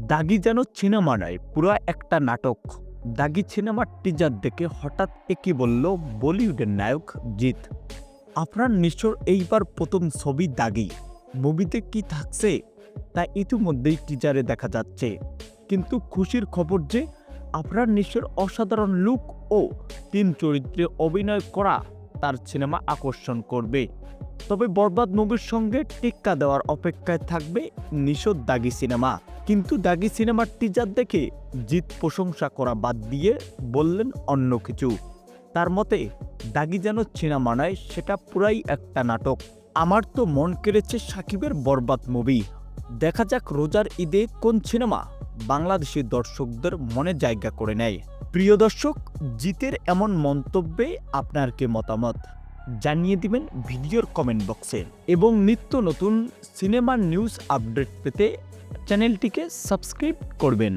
দাগি যেন সিনেমা নয় পুরো একটা নাটক। দাগি সিনেমার টিজার দেখে হঠাৎ একই বলল, বলিউডের নায়ক জিৎ, আপনার নিশ্চয় এইবার প্রথম ছবি দাগি। মুভিতে কি থাকছে? তা ইতিমধ্যেই টিজারে দেখা যাচ্ছে। কিন্তু খুশির খবর যে, আপনার নিশ্চয় অসাধারণ লুক ও তিন চরিত্রে অভিনয় করা তার সিনেমা আকর্ষণ করবে। তবে বরবাদ মুভির সঙ্গে টিক্কা দেওয়ার অপেক্ষায় থাকবে নিশোদ দাগি সিনেমা। কিন্তু দাগি সিনেমার টিজার দেখে জিৎ প্রশংসা করা বাদ দিয়ে বললেন অন্য কিছু। তার মতে, দাগি যেন সিনেমা নয়, সেটা পুরাই একটা নাটক। আমার তো মন কেড়েছে সাকিবের বরবাদ মুভি দেখা যাক রোজার ঈদে কোন সিনেমা বাংলাদেশি দর্শকদের মনে জায়গা করে নেয়। প্রিয় দর্শক, জিতের এমন মন্তব্যে আপনার কে মতামত জানিয়ে দিবেন ভিডিওর কমেন্ট বক্সে এবং নিত্য নতুন সিনেমার নিউজ আপডেট পেতে চ্যানেলটিকে সাবস্ক্রাইব করবেন।